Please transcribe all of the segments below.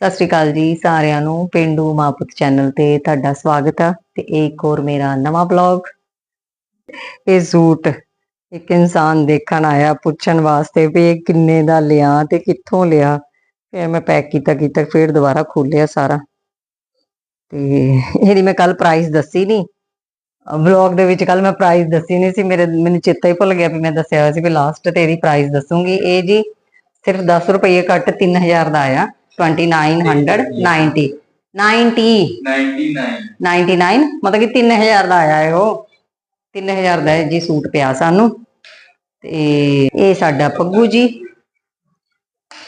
ਸਤਿ ਸ਼੍ਰੀ ਅਕਾਲ ਜੀ ਸਾਰਿਆਂ ਨੂੰ, ਪਿੰਡੂ ਮਾਪੁੱਤ ਚੈਨਲ ਤੇ ਤੁਹਾਡਾ ਸਵਾਗਤ ਆ ਤੇ ਇਹ ਇੱਕ ਹੋਰ ਮੇਰਾ ਨਵਾਂ ਬਲੌਗ ਇਹ ਸੂਟ ਇੱਕ ਇਨਸਾਨ ਦੇਖਣ ਆਇਆ ਪੁੱਛਣ ਵਾਸਤੇ ਵੀ ਇਹ ਕਿੰਨੇ ਦਾ ਲਿਆ ਤੇ ਕਿੱਥੋਂ ਲਿਆ। ਫਿਰ ਮੈਂ ਪੈਕ ਕੀਤਾ ਕੀਤਾ, ਫਿਰ ਦੁਬਾਰਾ ਖੋਲਿਆ ਸਾਰਾ। ਤੇ ਇਹਦੀ ਮੈਂ ਕੱਲ ਪ੍ਰਾਈਸ ਦੱਸੀ ਨਹੀਂ ਵਲੌਗ ਦੇ ਵਿੱਚ ਕੱਲ ਮੈਂ ਪ੍ਰਾਈਸ ਦੱਸੀ ਨਹੀਂ ਸੀ, ਮੇਰੇ ਮੈਨੂੰ ਚੇਤਾ ਹੀ ਭੁੱਲ ਗਿਆ ਵੀ ਮੈਂ ਦੱਸਿਆ ਹੋਇਆ ਸੀ ਵੀ ਲਾਸਟ ਤੇ ਇਹਦੀ ਪ੍ਰਾਈਸ ਦੱਸੂਗੀ। ਇਹ ਜੀ ਸਿਰਫ 10 ਰੁਪਏ ਘੱਟ 3000 ਦਾ ਆਇਆ। 2990 90 90 99 99 ਮਤਲਬ ਕਿ 3000 ਦਾ ਆਇਆ ਹੈ ਉਹ। 3000 ਦਾ ਜੀ ਸੂਟ ਪਿਆ ਸਾਨੂੰ। ਤੇ ਇਹ ਸਾਡਾ ਪੱਗੂ ਜੀ।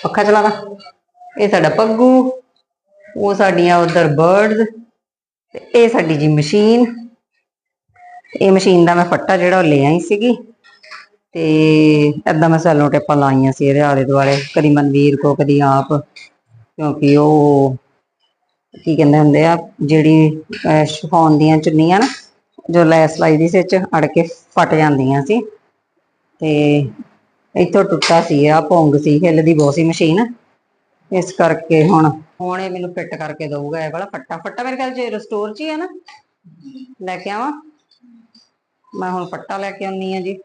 ਪੱਖਾ ਚਲਾ ਦਾ ਇਹ ਸਾਡਾ ਪੱਗੂ। ਉਹ ਸਾਡੀਆਂ ਉਧਰ ਬਰਡਸ ਤੇ ਇਹ ਸਾਡੀ ਜੀ ਮਸ਼ੀਨ। ਇਹ ਮਸ਼ੀਨ ਦਾ ਮੈਂ ਫੱਟਾ ਜਿਹੜਾ ਉਹ ਲੈ ਆਈ ਸੀਗੀ। ਤੇ ਏਦਾਂ ਮੈਂ ਸੈਲੋ ਟੇਪਾਂ ਲਾਈਆਂ ਸੀ ਇਹਦੇ ਆਲੇ ਦੁਆਲੇ। ਕਦੀ ਮਨਵੀਰ ਕੋ ਕਦੀ ਆਪ। ਕਿਉਂਕਿ ਉਹ ਕੀ ਕਹਿੰਦੇ ਹੁੰਦੇ ਆ, ਜਿਹੜੀ ਸ਼ਫੋਨ ਦੀਆਂ ਚੁੰਨੀਆਂ ਨਾ, ਜੋ ਲੈਸ ਲਾਈ ਦੀ ਸੀ ਅੜ ਕੇ ਫਟ ਜਾਂਦੀਆਂ ਸੀ। ਤੇ ਇੱਥੋਂ ਟੁੱਟਾ ਸੀ, ਆ ਭੁੰਗ ਸੀ, ਹਿੱਲਦੀ ਬਹੁਤ ਸੀ ਮਸ਼ੀਨ। ਇਸ ਕਰਕੇ ਹੁਣ ਹੁਣ ਇਹ ਮੈਨੂੰ ਫਿੱਟ ਕਰਕੇ ਦਊਗਾ, ਇਹ ਵਾਲਾ ਫੱਟਾ। ਫੱਟਾ ਮੇਰੇ ਖਿਆਲ ਚ ਰਸਟੋਰ ਚ ਹੀ ਆ ਨਾ। ਲੈ ਕੇ ਆਵਾਂ। ਮੈਂ ਹੁਣ ਫੱਟਾ ਲੈ ਕੇ ਆਉਣੀ ਆ ਜੀ।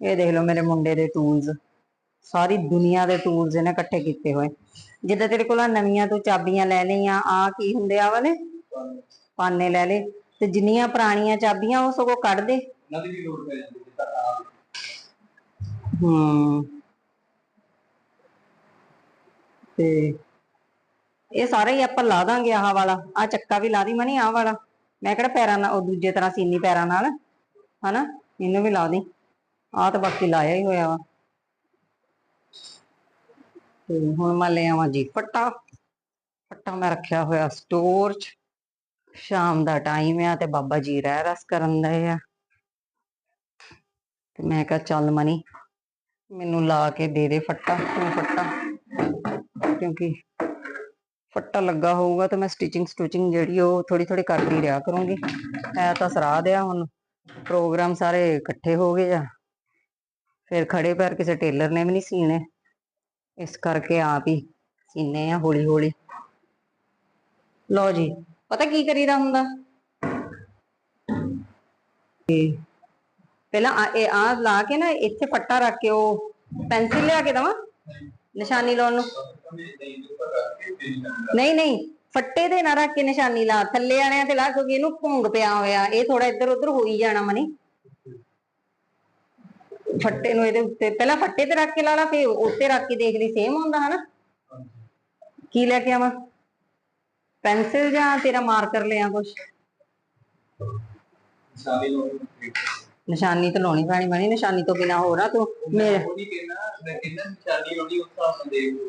ਇਹ ਦੇਖ ਲਓ ਮੇਰੇ ਮੁੰਡੇ ਦੇ ਟੂਲਸ ਸਾਰੀ ਦੁਨੀਆ ਦੇ ਟੂਲਸ ਇਹਨੇ ਇਕੱਠੇ ਕੀਤੇ ਹੋਏ। ਜਿੱਦਾਂ ਤੇਰੇ ਕੋਲ ਨਵੀਆਂ ਤੂੰ ਚਾਬੀਆਂ ਲੈ ਲਈਆਂ ਆ ਕੀ ਹੁੰਦੇ ਆ ਵਾਲੇ? ਪਾਨੇ ਲੈ ਲਏ। ਤੇ ਜਿੰਨੀਆਂ ਪੁਰਾਣੀਆਂ ਚਾਬੀਆਂ ਉਹ ਸਗੋਂ ਕੱਢ ਦੇ। ਉਹਨਾਂ ਦੀ ਵੀ ਲੋੜ ਪੈ ਜਾਂਦੀ ਹੈ ਤਾਂ ਹੂੰ। ਤੇ ਇਹ ਸਾਰਾ ਹੀ ਆਪਾਂ ਲਾ ਦਾਂਗੇ ਆਹ ਵਾਲਾ। ਆ ਚੱਕਾ ਵੀ ਲਾ ਦੀ ਮਨੀ ਆਹ ਵਾਲਾ। ਮੈਂ ਕਿਹੜਾ ਪੈਰਾਂ ਨਾਲ ਉਹ ਦੂਜੇ ਤਰ੍ਹਾਂ ਸੀਨੀ ਪੈਰਾਂ ਨਾਲ ਹਨਾ? ਇਹਨੂੰ ਵੀ ਲਾ ਦੀ। ਆਹ ਤਾਂ ਬਾਕੀ ਲਾਇਆ ਹੀ ਹੋਇਆ ਵਾ। ਤੇ ਹੁਣ ਮੈਂ ਲੈ ਆਵਾਂ ਜੀ ਫੱਟਾ। ਫੱਟਾ ਮੈਂ ਰੱਖਿਆ ਹੋਇਆ ਸਟੋਰ 'ਚ। ਸ਼ਾਮ ਦਾ ਟਾਈਮ ਆ ਤੇ ਬਾਬਾ ਜੀ ਰਹਿ ਰਸ ਕਰਨ ਦੇ ਆ। ਤੇ ਮੈਂ ਕਿਹਾ ਚੱਲ ਮਨੀ, ਮੈਨੂੰ ਲਾ ਕੇ ਦੇ ਦੇ ਫੱਟਾ, ਤੂੰ ਫੱਟਾ। ਕਿਉਂਕਿ ਫੱਟਾ ਲੱਗਾ ਹੋਊਗਾ ਤਾਂ ਮੈਂ ਸਟਿਚਿੰਗ ਸਟਿਚਿੰਗ ਜਿਹੜੀ ਉਹ ਥੋੜੀ ਥੋੜੀ ਕਰਦੀ ਰਿਹਾ ਕਰੂੰਗੀ। ਐ ਤਾਂ ਸਰਾਹ ਦਿਆ ਹੁਣ ਪ੍ਰੋਗਰਾਮ ਸਾਰੇ ਇਕੱਠੇ ਹੋ ਗਏ ਆ। ਫਿਰ ਖੜੇ ਪੈਰ ਕਿਸੇ ਟੇਲਰ ਨੇ ਵੀ ਨਹੀਂ ਸੀਨੇ ਇਸ ਕਰਕੇ ਆਪ ਹੀ ਸੀਨੇ ਆ ਹੌਲੀ ਹੌਲੀ ਲਓ ਜੀ, ਪਤਾ ਕੀ ਕਰੀਦਾ ਹੁੰਦਾ? ਤੇ ਪਹਿਲਾਂ ਆ- ਇਹ ਆ ਲਾ ਕੇ ਨਾ, ਇੱਥੇ ਫੱਟਾ ਰੱਖ ਕੇ ਉਹ ਪੈਨਸਿਲ ਲਿਆ ਕੇ ਦਵਾਂ, ਨਿਸ਼ਾਨੀ ਲਾਉਣ ਨੂੰ? ਨਹੀਂ ਨਹੀਂ ਫੱਟੇ ਤੇ ਨਾ ਰੱਖ ਕੇ ਨਿਸ਼ਾਨੀ ਲਾ, ਥੱਲੇ ਆਣਿਆਂ ਤੇ ਲਾ, ਕਿਉਂਕਿ ਇਹਨੂੰ ਭੁੰਗ ਪਿਆ ਹੋਇਆ, ਇਹ ਥੋੜਾ ਇੱਧਰ ਉੱਧਰ ਹੋਈ ਜਾਣਾ ਮਨੀ। ਫੱਟੇ ਨੂੰ ਇਹਦੇ ਉੱਤੇ ਪਹਿਲਾਂ ਫੱਟੇ ਤੇ ਰੱਖ ਕੇ ਲਾ ਲਾ ਫਿਰ ਉੱਤੇ ਰੱਖ ਕੇ ਦੇਖ ਲਈ ਸੇਮ ਹੁੰਦਾ ਹਨਾ? ਕੀ ਲੈ ਕੇ ਆਵਾਂ? ਪੈਨਸਿਲ ਜਾਂ ਤੇਰਾ ਮਾਰਕਰ ਲਿਆ ਕੁਛ? ਨਿਸ਼ਾਨੀ ਤਾਂ ਲਾਉਣੀ ਪੈਣੀ ਮਣੀ ਨਿਸ਼ਾਨੀ ਤੋਂ ਬਿਨਾ ਹੋਰ ਨਾ ਤੂੰ ਮੇਰੇ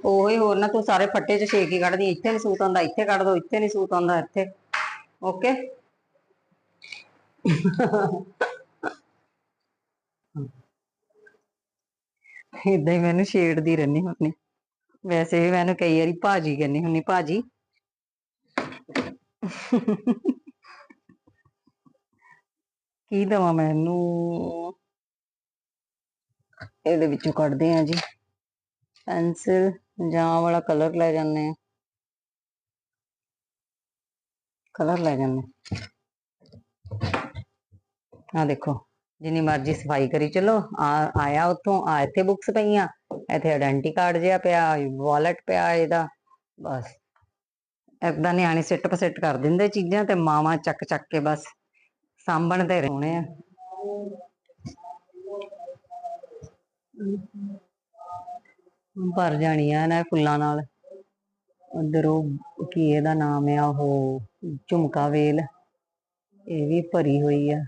ਉਹੀ ਹੋਰ ਨਾ ਤੂੰ ਸਾਰੇ ਫੱਟੇ 'ਚ ਛੇਕ ਹੀ ਕੱਢਦੀ ਇੱਥੇ ਨਹੀਂ ਸੂਤ ਆਉਂਦਾ ਇੱਥੇ ਕੱਢ ਦੋ ਇੱਥੇ ਨਹੀਂ ਸੂਤ ਆਉਂਦਾ ਇੱਥੇ। ਓਕੇ ਇਦਾਂ ਹੀ ਮੈਨੂੰ ਛੇੜਦੀ ਰਹਿੰਦੀ ਹੁੰਦੀ। ਵੈਸੇ ਵੀ ਮੈਨੂੰ ਕਈ ਵਾਰੀ ਭਾਜੀ ਕਹਿੰਦੀ ਹੁੰਨੀ ਭਾਜੀ। ਕੀ ਦਵਾਂ ਮੈਨੂੰ? ਇਹਦੇ ਵਿੱਚੋਂ ਕੱਢਦੇ ਆ ਜੀ। ਪੈਨਸਿਲ ਜਾਂ ਵਾਲਾ ਕਲਰ ਲੈ ਜਾਂਦੇ ਆ। ਕਲਰ ਲੈ ਜਾਂਦੇ। ਆ ਦੇਖੋ। ਜਿੰਨੀ ਮਰਜ਼ੀ ਸਫ਼ਾਈ ਕਰੀ ਚਲੋ ਆਇਆ ਉੱਥੋਂ, ਆ ਇੱਥੇ ਬੁੱਕਸ ਪਈਆਂ, ਇੱਥੇ ਆਇਡੈਂਟੀ ਕਾਰਡ ਜਿਹਾ ਪਿਆ ਵਾਲਟ ਪਿਆ ਇਹਦਾ, ਬਸ। ਏਦਾਂ ਨਿਆਣੇ ਸਿੱਟ ਪਸਿੱਟ ਕਰ ਦਿੰਦੇ ਚੀਜ਼ਾਂ ਤੇ ਮਾਵਾਂ ਚੱਕ ਚੱਕ ਕੇ ਬਸ ਸਾਂਭਣ ਤੇ ਰਹਿਣੇ ਆ ਭਰ ਜਾਣੀਆਂ ਨਾ ਫੁੱਲਾਂ ਨਾਲ। ਉਧਰ ਉਹ ਕੀ ਇਹਦਾ ਨਾਮ ਆ, ਉਹ ਝੁਮਕਾ ਵੇਲ, ਇਹ ਵੀ ਭਰੀ ਹੋਈ ਆ।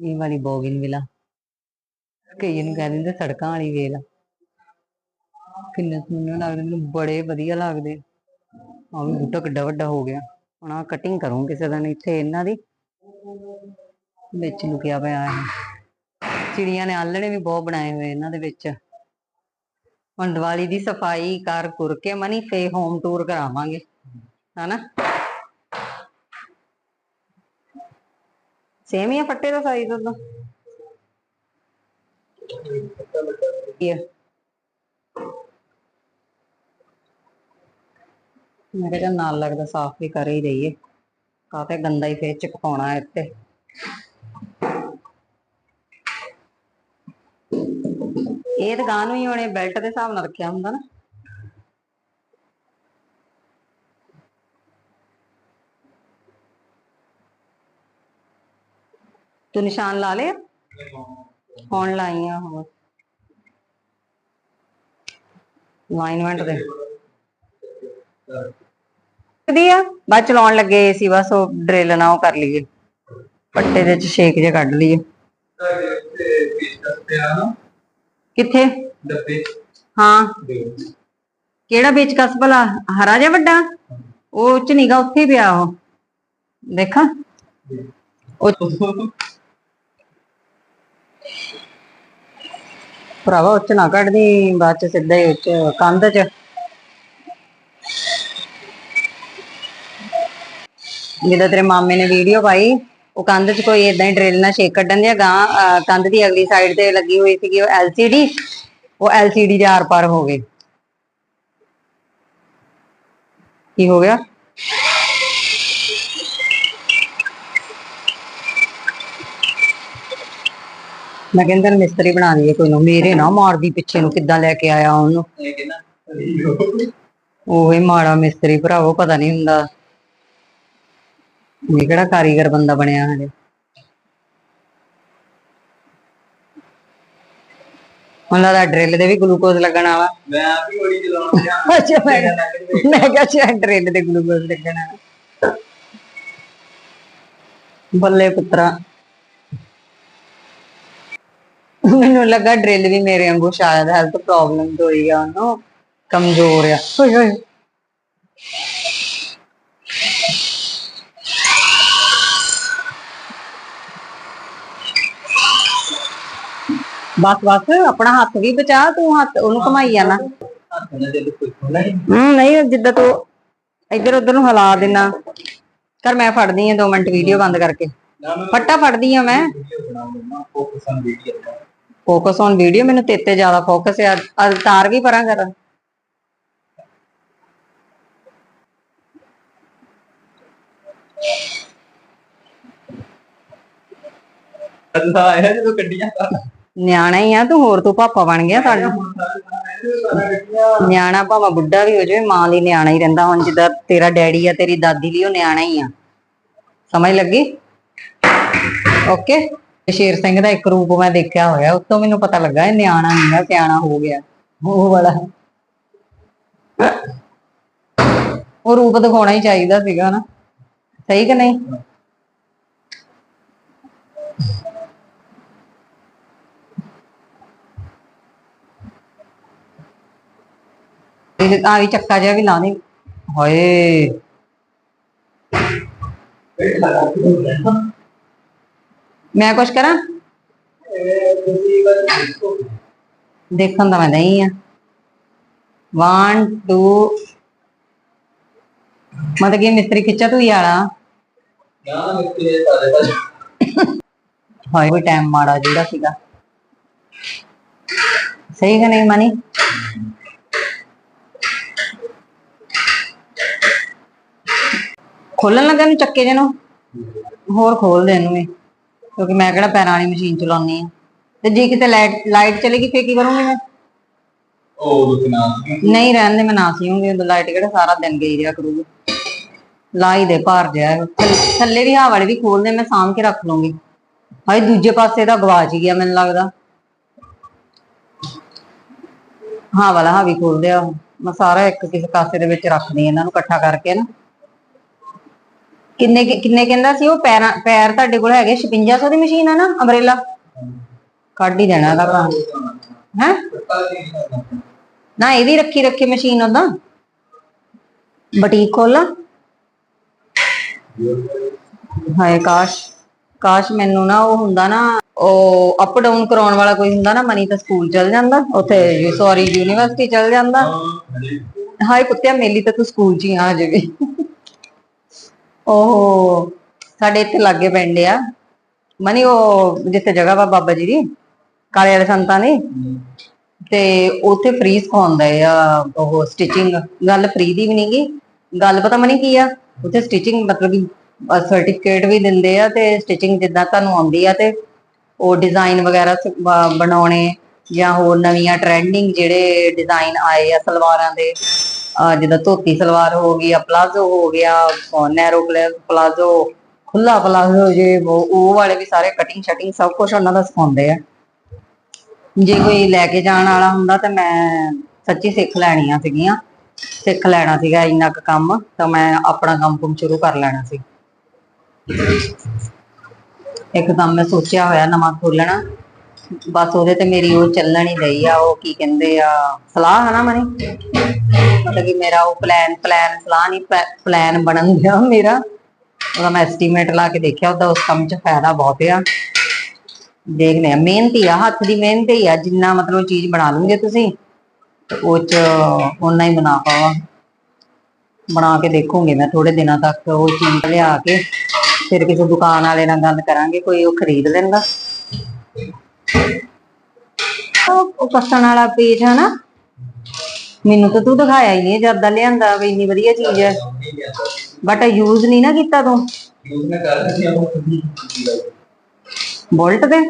ਇਹ ਵਾਲੀ ਬੋਗਿਨ ਵਿਲਾ। ਕਈ ਨੂੰ ਕਹਿ ਸੜਕਾਂ ਵਾਲੀ ਵੇਲ। ਆ। ਕਿੰਨੇ ਸੋਹਣੇ ਲੱਗਦੇ, ਮੈਨੂੰ ਬੜੇ ਵਧੀਆ ਲੱਗਦੇ। ਆ ਵੀ ਬੂਟਾ ਕਿੱਡਾ ਵੱਡਾ ਹੋ ਗਿਆ। ਹੁਣ ਆ ਕਟਿੰਗ ਕਰੂੰ ਕਿਸੇ ਦਿਨ, ਇੱਥੇ ਇਹਨਾਂ ਦੀ। ਵਿੱਚ ਲੁਕਿਆ ਪਿਆ ਹੈ ਚਿੜੀਆਂ ਨੇ ਆਲਣੇ ਵੀ ਬਹੁਤ ਬਣਾਏ ਹੋਏ ਇਹਨਾਂ ਦੇ ਵਿੱਚ। ਹੁਣ ਦੀਵਾਲੀ ਦੀ ਸਫ਼ਾਈ ਕਰ ਕੁਰ ਕੇ ਮਨੀ ਫੇ ਹੋਮ ਟੂਰ ਕਰਾਵਾਂਗੇ। ਹਨਾ? ਸੇਮ ਹੀ ਆ ਫੱਟੇ ਦਾ ਸਾਈਜ਼ ਉਹਦਾ ਇਹ ਮੈਂ ਕਿਹਾ ਨਾਲ ਲੱਗਦਾ ਸਾਫ਼ ਵੀ ਕਰ ਹੀ ਦਈਏ। ਕਾਤੇ ਗੰਦਾ ਹੀ ਫੇਰ ਚਪਕਾਉਣਾ ਹੈ ਇੱਥੇ। ਇਹ ਤਾਂ ਗਾਂ ਨੂੰ ਹੀ ਉਹਨੇ ਬੈਲਟ ਦੇ ਹਿਸਾਬ ਨਾਲ ਰੱਖਿਆ ਹੁੰਦਾ ਨਾ। ਤੂੰ ਨਿਸ਼ਾਨ ਲਾ ਲਿਆ ਹੁਣ ਲਾਈਆਂ ਹੋਰ ਅਲਾਈਨਮੈਂਟ ਦੇ ਦੀ ਆ ਬਾਅਦ ਚਲਾਉਣ ਲੱਗੇ ਸੀ ਬਸ ਉਹ ਡਰਿਲ ਨਾ ਉਹ ਕਰ ਲਈਏ ਪੱਟੇ ਦੇ ਚ ਛੇਕ ਜੇ ਕੱਢ ਲਈਏ ਤੁਹਾਡੇ ਉੱਤੇ ਪੀਸ ਕਰਦੇ ਆ ਨਾ ਕਿੱਥੇ ਡੱਬੇ ਹਾਂ ਦੇ ਕਿਹੜਾ ਵਿੱਚ ਕਸ ਭਲਾ ਹਰਾ ਜਿਹਾ ਵੱਡਾ ਉਹ ਚ ਨੀਗਾ ਉੱਥੇ ਹੀ ਪਿਆ ਉਹ ਦੇਖਾਂ ਉਹ ਭਰਾਵਾ ਉੱਚ ਨਾ ਕੱਢਦੀ, ਬਾਅਦ ਚ ਸਿੱਧਾ ਹੀ ਉੱਚ ਕੰਧ ਚ। ਜਿੱਦਾਂ ਤੇਰੇ ਮਾਮੇ ਨੇ ਵੀਡੀਓ ਪਾਈ, ਉਹ ਕੰਧ 'ਚ ਕੋਈ ਇਦਾਂ ਹੀ ਡਰਿਲ ਨਾਲ ਛੇਕ ਕੱਢਣ ਦੀ ਗਾਂ ਅਹ ਕੰਧ ਦੀ ਅਗਲੀ ਸਾਈਡ ਤੇ ਲੱਗੀ ਹੋਈ ਸੀਗੀ ਉਹ LCD ਉਹ LCD ਦੇ ਆਰ ਪਾਰ ਹੋ ਗਏ ਕੀ ਹੋ ਗਿਆ? ਮੈਂ ਕਹਿੰਦਾ ਮਿਸਤਰੀ ਬਣਾ ਲਈਏ ਕੋਈ ਨੂੰ ਮੇਰੇ ਨਾ ਮਾਰਦੀ ਪਿੱਛੇ ਨੂੰ ਕਿੱਦਾਂ ਲੈ ਕੇ ਆਇਆ ਉਹਨੂੰ। ਉਹ ਹੀ ਮਾੜਾ ਮਿਸਤਰੀ ਭਰਾਵੋ ਪਤਾ ਨਹੀਂ ਹੁੰਦਾ। ਇਹ ਕਿਹੜਾ ਕਾਰੀਗਰ ਬੰਦਾ ਬਣਿਆ ਹਲੇ ਉਹਨਾਂ ਦਾ ਡਰਿਲ ਦੇ ਵੀ ਗਲੂਕੋਜ਼ ਲੱਗਣ ਵਾਲਾ ਮੈਂ ਆਪ ਹੀ ਗੋਲੀ ਚਲਾਉਣ ਗਿਆ। ਅੱਛਾ ਮੈਂ ਮੈਂ ਕਿਹਾ ਡਰਿਲ ਦੇ ਗਲੂਕੋਜ਼ ਲੱਗਣ। ਵਾਲਾ ਬੱਲੇ ਪੁੱਤਰਾ। ਮੈਨੂੰ ਲੱਗਾ ਡਰਿਲ ਵੀ ਮੇਰੇ ਵਾਂਗੂ ਸ਼ਾਇਦ ਹੈਲਥ ਪ੍ਰੋਬਲਮ ਹੋਈ ਆ, ਉਹਨੂੰ ਕਮਜ਼ੋਰ ਆ। ਹੋਏ ਹੋਏ ਬਸ ਬਸ, ਆਪਣਾ ਹੱਥ ਵੀ ਬਚਾ, ਤੂੰ ਹੱਥ, ਉਹਨੂੰ ਘਮਾਈ ਜਾਣਾ ਹੂੰ, ਨਹੀਂ, ਜਿੱਦਾਂ ਤੂੰ ਇੱਧਰ ਉੱਧਰ ਨੂੰ ਹਲਾ ਦੇਣਾ। ਕਰ, ਮੈਂ ਫੜਦੀ ਆ 2 ਮਿੰਟ ਵੀਡੀਓ ਬੰਦ ਕਰਕੇ। ਨਾ ਫੱਟਾ ਫੜਦੀ ਆ ਮੈਂ। ਫੋਕਸ ਔਨ ਵੀਡੀਓ ਮੈਨੂੰ ਤੇਤੇ ਜ਼ਿਆਦਾ ਫੋਕਸ ਹੈ ਅੱਜ ਤਾਰ ਵੀ ਪਰਾਂ ਕਰ। ਅੱਲਾ ਆਇਆ ਜਦੋਂ ਗੱਡੀਆਂ ਦਾ। ਨਿਆਣਾ ਹੀ ਆ ਤੂੰ ਹੋਰ ਤੂੰ ਪਾਪਾ ਬਣ ਗਿਆ ਸਾਡਾ ਨਿਆਣਾ ਭਾਵੇਂ ਬੁੱਢਾ ਵੀ ਹੋ ਜਾਵੇ ਮਾਂ ਲਈ ਨਿਆਣਾ ਹੀ ਰਹਿੰਦਾ। ਹੁਣ ਜਿੱਦਾਂ ਤੇਰਾ ਡੈਡੀ ਆ ਤੇਰੀ ਦਾਦੀ ਲਈ ਉਹ ਨਿਆਣਾ ਹੀ ਆ। ਸਮਝ ਲੱਗੀ? ਓਕੇ ਸ਼ੇਰ ਸਿੰਘ ਦਾ ਇੱਕ ਰੂਪ ਮੈਂ ਦੇਖਿਆ ਹੋਇਆ, ਉੱਤੋਂ ਮੈਨੂੰ ਪਤਾ ਲੱਗਾ ਇਹ ਨਿਆਣਾ ਨਹੀਂ ਗਾ ਸਿਆਣਾ ਹੋ ਗਿਆ, ਉਹ ਵਾਲਾ। ਉਹ ਰੂਪ ਦਿਖਾਉਣਾ ਹੀ ਚਾਹੀਦਾ ਸੀਗਾ ਨਾ। ਸਹੀ ਕਿ ਨਹੀਂ? ਆ ਵੀ ਚੱਕਾ ਜਿਹਾ ਵੀ ਲਾ ਦੇ ਹਾਏ। ਮੈਂ ਕੁਛ ਕਰਾਂ? ਦੇਖਣ ਦਾ ਮੈਂ ਨਹੀਂ ਆ। 1 2 ਮਤਲਬ ਕਿ ਮਿਸਤਰੀ ਖਿੱਚਾ ਤੂੰ ਹੀ ਨਾ ਮਿੱਤੇ ਸਾਰੇ ਪਾਸੇ ਹਾਏ, ਕੋਈ ਟਾਈਮ ਮਾੜਾ ਜਿਹੜਾ ਸੀਗਾ। ਸਹੀ ਕਿ ਨਹੀਂ ਮਨੀ? ਖੋਲਣ ਲੱਗਾ ਨੂੰ ਚੱਕੇ ਜੇ ਨੂੰ ਹੋਰ ਖੋਲ ਦੇ ਇਹਨੂੰ ਵੀ। ਕਿਉਂਕਿ ਮੈਂ ਕਿਹੜਾ ਪੈਰਾਂ ਵਾਲੀ ਮਸ਼ੀਨ ਚਲਾਉਣੀ ਆ ਤੇ ਜੇ ਕਿਤੇ ਲਾਈਟ ਲਾਈਟ ਚਲੇਗੀ ਫੇਰ ਕੀ ਕਰੂੰਗੀ ਮੈਂ? ਉਹ ਨਹੀਂ ਰਹਿਣ ਦੇ ਮੈਂ ਨਾ ਸੀਉਂਗੀ ਉਹ ਲਾਈਟ ਕਿਹੜਾ ਸਾਰਾ ਦਿਨ ਗਈ ਰਿਹਾ ਕਰੂਗੀ। ਲਾਈ ਦੇ ਭਾਰ ਜਿਆ ਥੱਲੇ- ਵੀ ਹਵਾ ਵਾਲੇ ਵੀ ਖੋਲ ਦੇ ਮੈਂ ਸਾਂਭ ਕੇ ਰੱਖ ਲੂੰਗੀ। ਹਾਏ ਦੂਜੇ ਪਾਸੇ ਦਾ ਗਵਾਚ ਗਿਆ ਮੈਨੂੰ ਲੱਗਦਾ। ਹਾਂ ਵਾਲਾ ਹਾਂ ਵੀ ਖੋਲ ਦਿਆ ਮੈਂ ਸਾਰਾ ਇੱਕ ਕਿਸੇ ਕਾਸੇ ਦੇ ਵਿੱਚ ਰੱਖਦੀ ਇਹਨਾਂ ਨੂੰ ਇਕੱਠਾ ਕਰਕੇ ਨਾ। ਕਿੰਨੇ ਕਿੰਨੇ ਕਹਿੰਦਾ ਸੀ ਉਹ? ਪੈਰਾਂ ਪੈਰ ਤੁਹਾਡੇ ਕੋਲ ਹੈਗੇ 5600 ਦੀ ਮਸ਼ੀਨ ਆ ਨਾ ਅੰਬਰੇਲਾ ਕੱਢ ਹੀ ਦੇਣਾ ਇਹਦਾ ਕੰਮ ਹੈ? ਨਾ ਇਹ ਵੀ ਰੱਖੀ ਰੱਖੀ ਮਸ਼ੀਨ ਉਹਦਾ। ਬਟੀਕ ਖੋਲਾ ਹਾਏ ਕਾਸ਼ ਕਾਸ਼ ਮੈਨੂੰ ਨਾ ਉਹ ਹੁੰਦਾ ਨਾ ਉਹ ਅਪ ਡਾਊਨ ਕਰਾਉਣ ਵਾਲਾ ਕੋਈ ਹੁੰਦਾ ਨਾ ਮਨੀ ਤਾਂ ਸਕੂਲ ਚਲ ਜਾਂਦਾ। ਉੱਥੇ ਸੌਰੀ ਯੂਨੀਵਰਸਿਟੀ ਚਲ ਜਾਂਦਾ। ਹਾਏ ਕੁੱਤਿਆ ਮੇਲੀ ਤਾਂ ਤੂੰ ਸਕੂਲ 'ਚ ਹੀ ਆ ਜਾਵੇ ਓਹੋ, ਸਾਡੇ ਇੱਥੇ ਲਾਗੇ ਪਿੰਡ ਆ। ਮਨੀ, ਉਹ ਜਿੱਥੇ ਜਗ੍ਹਾ ਵਾ ਬਾਬਾ ਜੀ ਦੀ, ਕਾਲੇ ਵਾਲੇ ਸੰਤਾਂ ਦੀ। ਤੇ ਉੱਥੇ ਫ੍ਰੀ ਸਿਖਾਉਂਦੇ ਆ, ਉਹ ਸਟਿਚਿੰਗ ਗੱਲ ਫ੍ਰੀ ਦੀ ਵੀ ਨਹੀਂਗੀ ਗੱਲ ਪਤਾ ਮਨੀ ਕੀ ਆ? ਉੱਥੇ ਸਟਿਚਿੰਗ ਮਤਲਬ ਕਿ ਸਰਟੀਫਿਕੇਟ ਵੀ ਦਿੰਦੇ ਆ ਤੇ ਸਟਿਚਿੰਗ ਜਿੱਦਾਂ ਤੁਹਾਨੂੰ ਆਉਂਦੀ ਆ ਤੇ ਉਹ ਡਿਜ਼ਾਈਨ ਵਗੈਰਾ ਬਣਾਉਣੇ ਜਾਂ ਹੋਰ ਨਵੀਆਂ ਟ੍ਰੈਂਡਿੰਗ ਜਿਹੜੇ ਡਿਜ਼ਾਈਨ ਆਏ ਆ ਸਲਵਾਰਾਂ ਦੇ। ਅਹ ਜਿੱਦਾਂ ਧੋਤੀ ਸਲਵਾਰ ਹੋ ਗਈ ਆ ਪਲਾਜ਼ੋ ਹੋ ਗਿਆ ਨੈਰੋ ਪਲਾਜ਼ੋ ਖੁੱਲਾ ਪਲਾਜ਼ੋ ਜੇ ਉਹ ਵਾਲੇ ਵੀ ਸਾਰੇ ਕਟਿੰਗ ਸ਼ਟਿੰਗ ਸਭ ਕੁਝ ਉਹਨਾਂ ਦਾ ਸਿਖਾਉਂਦੇ ਆ। ਜੇ ਕੋਈ ਲੈ ਕੇ ਜਾਣ ਵਾਲਾ ਹੁੰਦਾ ਤਾਂ ਮੈਂ ਸੱਚੀ ਸਿੱਖ ਲੈਣੀਆਂ ਸੀਗੀਆਂ, ਸਿੱਖ ਲੈਣਾ ਸੀਗਾ ਇੰਨਾ ਕੁ ਕੰਮ, ਤਾਂ ਮੈਂ ਆਪਣਾ ਕੰਮ ਕੁਮ ਸ਼ੁਰੂ ਕਰ ਲੈਣਾ ਸੀ। ਇੱਕਦਮ ਮੈਂ ਸੋਚਿਆ ਹੋਇਆ ਨਵਾਂ ਖੋਲਣਾ ਬਸ ਉਹਦੇ ਤੇ ਮੇਰੀ ਉਹ ਚੱਲਣ ਹੀ ਰਹੀ ਆ, ਉਹ ਕੀ ਕਹਿੰਦੇ ਆ, ਸਲਾਹ ਹੈ ਨਾ ਮਨੀ? ਮਤਲਬ ਕਿ ਮੇਰਾ ਉਹ ਪਲਾਨ ਪਲਾਨ ਸਲਾਹ ਨਹੀਂ ਪਲਾਨ ਬਣਨ ਗਿਆ ਮੇਰਾ। ਉਹਦਾ ਮੈਂ ਐਸਟੀਮੇਟ ਲਾ ਕੇ ਦੇਖਿਆ, ਉਹਦਾ ਉਸ ਕੰਮ 'ਚ ਫਾਇਦਾ ਬਹੁਤ ਆ। ਦੇਖਦੇ ਆ, ਮਿਹਨਤੀ ਆ, ਹੱਥ ਦੀ ਮਿਹਨਤ ਹੀ ਆ, ਜਿੰਨਾ ਮਤਲਬ ਚੀਜ਼ ਬਣਾ ਲਓਗੇ ਤੁਸੀਂ, ਉਹ 'ਚ ਓਨਾ ਹੀ ਬਣਾ ਪਾਵਾ ਬਣਾ ਕੇ ਦੇਖੂੰਗੀ ਮੈਂ ਥੋੜੇ ਦਿਨਾਂ ਤੱਕ ਉਹ ਚੀਜ਼ ਲਿਆ ਕੇ, ਫਿਰ ਕਿਸੇ ਦੁਕਾਨ ਵਾਲੇ ਨਾਲ ਗੱਲ ਕਰਾਂਗੇ, ਕੋਈ ਉਹ ਖਰੀਦ ਲੈਂਦਾ। ਉਹ ਉਹ ਵਾਲਾ ਪੇਜ ਹੈ ਮੈਨੂੰ ਤਾਂ ਤੂੰ ਦਿਖਾਇਆ ਹੀ ਨਹੀਂ, ਜਦ ਦਾ ਲਿਆਂਦਾ ਵੀ ਇੰਨੀ ਵਧੀਆ ਚੀਜ਼ ਹੈ। ਬਟ ਯੂਜ਼ ਨਹੀਂ ਨਾ ਕੀਤਾ ਤੂੰ। ਯੂਜ਼ ਮੈਂ ਕਰ ਰਹੀ ਹਾਂ ਉਹ ਕਦੀ ਬੋਲਟ ਦੇ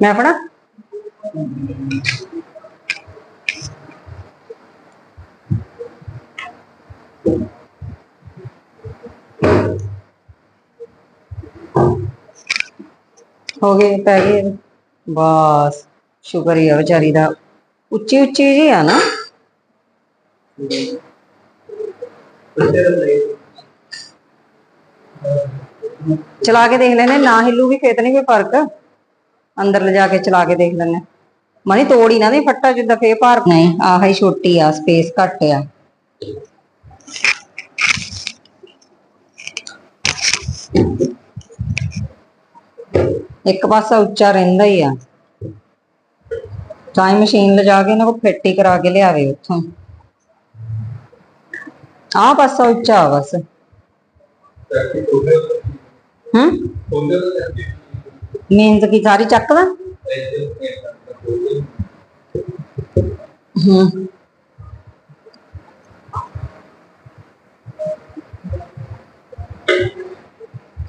ਮੈਂ ਫੜਾ? ਹੋ ਗਏ ਪੈ ਗਏ। ਬਸ ਸ਼ੁਕਰ ਹੀ ਆ ਵਿਚਾਰੀ ਦਾ। ਉੱਚੀ ਉੱਚੀ ਜੀ ਆ ਨਾ। ਚਲਾ ਕੇ ਦੇਖ ਲੈਣੇ ਨਾ ਹਿੱਲੂ ਵੀ ਫੇਤ ਨਹੀਂ ਕੋਈ ਫ਼ਰਕ। ਅੰਦਰ ਲਿਜਾ ਕੇ ਚਲਾ ਕੇ ਦੇਖ ਲੈਣੇ ਮਨੀ ਤੋੜੀ ਨਾ ਦੇ ਫੱਟਾ ਜਿੱਦਾਂ ਫੇਰ ਭਾਰ ਨਹੀਂ ਆਹ ਹੀ ਛੋਟੀ ਆ ਸਪੇਸ ਘੱਟ ਆ। ਇੱਕ ਪਾਸਾ ਉੱਚਾ ਰਹਿੰਦਾ ਹੀ ਆ। ਟਾਈਮ ਮਸ਼ੀਨ ਲਿਜਾ ਕੇ ਇਹਨਾਂ ਕੋ ਫਿੱਟ ਹੀ ਕਰਾ ਕੇ ਲਿਆਵੇ ਉੱਥੋਂ। ਆਹ ਪਾਸਾ ਉੱਚਾ ਆ ਬਸ। ਪ੍ਰੈਕਟਿਸ ਹੋ? ਹੂੰ ਹੋ ਕੀ ਸਾਰੀ ਚੱਕਦਾ? ਹੂੰ।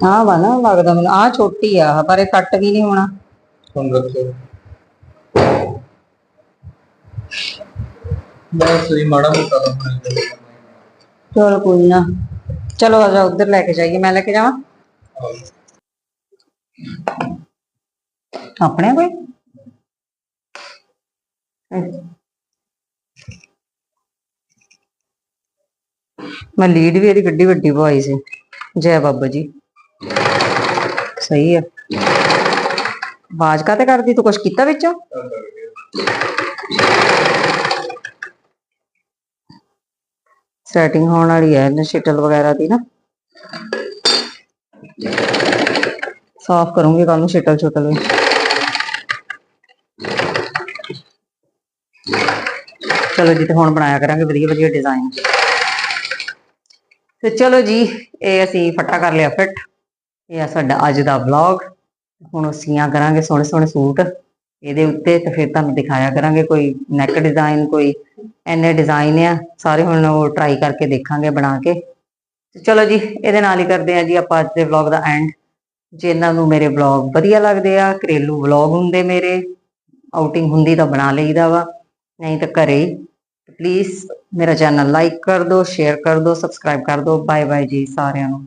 ਆਹ ਵਾ ਨਾ ਲੱਗਦਾ ਮੈਨੂੰ। ਆਹ ਛੋਟੀ ਆ ਪਰ ਇਹ ਕੱਟ ਵੀ ਨਹੀਂ ਹੋਣਾ। ਹੁਣ ਰੱਖੋ। ਬਸ ਇਹ ਮਾੜਾ ਮੋਟਾ ਕੇ ਚਲ ਕੋਈ ਨਾ। ਚਲੋ ਆ ਜਾ ਉਧਰ ਲੈ ਕੇ ਜਾਈਏ। ਮੈਂ ਲੈ ਕੇ ਜਾਵਾਂ? ਆਪਣੇ ਕੋਈ ਮੈਂ ਲੀਡ ਵੀ ਇਹਦੀ ਗੱਡੀ ਵੱਡੀ ਪਵਾਈ ਸੀ। ਜੈ ਬਾਬਾ ਜੀ। ਸਹੀ ਆ। ਆਵਾਜ਼ ਕਾਤੇ ਕਰਦੀ ਤੂੰ ਕੁਛ ਕੀਤਾ ਵਿੱਚੋਂ? ਸੈਟਿੰਗ ਹੋਣ ਵਾਲੀ ਹੈ ਇਹਨੇ, ਸ਼ਟਲ ਵਗੈਰਾ ਦੀ ਨਾ। ਸਾਫ਼ ਕਰੂੰਗੀ ਕੱਲ ਨੂੰ ਸ਼ਟਲ ਛੁਟਲ ਵੀ। ਚਲੋ ਜੀ, ਤੇ ਹੁਣ ਬਣਾਇਆ ਕਰਾਂਗੇ ਵਧੀਆ ਵਧੀਆ ਡਿਜ਼ਾਈਨ ਤੇ ਚਲੋ ਜੀ, ਇਹ ਅਸੀਂ ਫੱਟਾ ਕਰ ਲਿਆ ਫਿੱਟ ਇਹ ਆ ਸਾਡਾ ਅੱਜ ਦਾ ਵਲੌਗ ਹੁਣ ਸੀਆਂ ਕਰਾਂਗੇ ਸੋਹਣੇ ਸੋਹਣੇ ਸੂਟ ਇਹਦੇ ਉੱਤੇ ਤੇ ਫਿਰ ਤੁਹਾਨੂੰ ਦਿਖਾਇਆ ਕਰਾਂਗੇ ਕੋਈ ਨੈਕ ਡਿਜ਼ਾਈਨ ਕੋਈ ਐਨੇ ਡਿਜ਼ਾਈਨ ਆ। ਸਾਰੇ ਹੁਣ ਉਹ ਟਰਾਈ ਕਰਕੇ ਦੇਖਾਂਗੇ ਬਣਾ ਕੇ। ਚਲੋ ਜੀ, ਇਹਦੇ ਨਾਲ ਹੀ ਕਰਦੇ ਆ ਜੀ ਆਪਾਂ ਅੱਜ ਦੇ ਵਲੌਗ ਦਾ ਐਂਡ ਜੇ ਇਹਨਾਂ ਨੂੰ ਮੇਰੇ ਵਲੌਗ ਵਧੀਆ ਲੱਗਦੇ ਆ, ਘਰੇਲੂ ਵਲੌਗ ਹੁੰਦੇ ਮੇਰੇ ਆਊਟਿੰਗ ਹੁੰਦੀ ਤਾਂ ਬਣਾ ਲਈਦਾ ਵਾ, ਨਹੀਂ ਤਾਂ ਘਰੇ ਹੀ। ਪਲੀਜ਼ ਮੇਰਾ ਚੈਨਲ ਲਾਈਕ ਕਰ ਦਿਓ ਸ਼ੇਅਰ ਕਰ ਦਿਓ ਸਬਸਕ੍ਰਾਈਬ ਕਰ ਦਿਓ। ਬਾਏ ਬਾਏ ਜੀ ਸਾਰਿਆਂ ਨੂੰ।